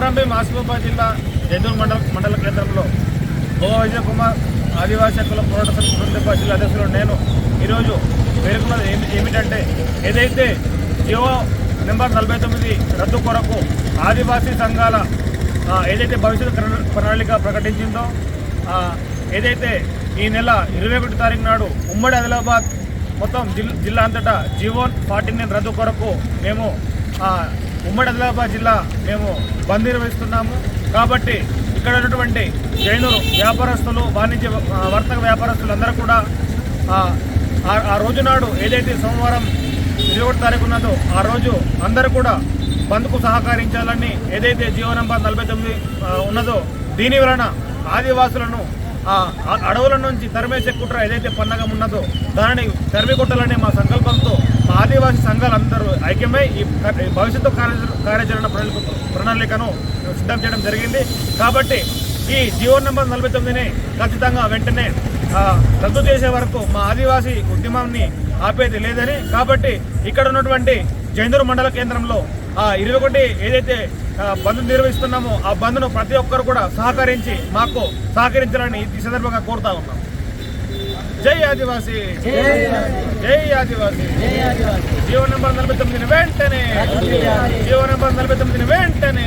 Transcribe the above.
కుమరంభి మాసిఫాబాద్ జిల్లా జైదూర్ మండల మండల కేంద్రంలో గోవా విజయ్ కుమార్ ఆదివాసీ హక్కుల పోరాట సంఘ జిల్లా అధ్యక్షులు నేను ఈరోజు పేర్కొన్నది ఏమి ఏమిటంటే ఏదైతే జియో నెంబర్ నలభై తొమ్మిది రద్దు కొరకు ఆదివాసీ సంఘాల ఏదైతే భవిష్యత్తు ప్రణాళిక ప్రకటించిందో ఏదైతే ఈ నెల ఇరవై ఒకటి తారీఖు నాడు ఉమ్మడి ఆదిలాబాద్ మొత్తం జిల్ జిల్లా అంతటా జీవోన్ ఫార్టీ నైన్ రద్దు కొరకు మేము ఉమ్మడి ఆదిలాబాద్ జిల్లా మేము బంద్ నిర్వహిస్తున్నాము. కాబట్టి ఇక్కడ ఉన్నటువంటి జైనూరు వ్యాపారస్తులు వాణిజ్య వర్తక వ్యాపారస్తులు అందరూ కూడా ఆ, ఆ- రోజు నాడు ఏదైతే సోమవారం ఇరవై తారీఖు ఉన్నదో ఆ రోజు అందరూ కూడా బంద్కు సహకరించాలని ఏదైతే జియో నంబర్ నలభై తొమ్మిది ఉన్నదో దీని వలన ఆదివాసులను ఆ అడవుల నుంచి తరిమేసే కుట్ర ఏదైతే పన్నగం ఉన్నదో దానిని తరిమి కొట్టాలనే మా సంకల్పంతో మా సంఘాలందరూ ఐక్యమై ఈ భవిష్యత్తు కార్య- కార్యాచరణ ప్రణాళిక ప్రణాళికను సిద్ధం చేయడం జరిగింది. కాబట్టి ఈ జీవో నెంబర్ నలభై తొమ్మిదిని ఖచ్చితంగా వెంటనే రద్దు చేసే వరకు మా ఆదివాసీ ఉద్యమాన్ని ఆపేది లేదని. కాబట్టి ఇక్కడ ఉన్నటువంటి జైందూరు మండల కేంద్రంలో ఆ ఇరవై ఒకటి ఏదైతే బంద్ నిర్వహిస్తున్నామో ఆ బంద్ను ప్రతి ఒక్కరు కూడా సహకరించి మాకు సహకరించాలని ఈ సందర్భంగా కోరుతా ఉన్నాం. జై ఆదివాసీ. జై ఆదివాసీ. జీవో నెంబర్ నలభై తొమ్మిదిని వెంటనే. జీవో నెంబర్ నలభై తొమ్మిదిని వెంటనే.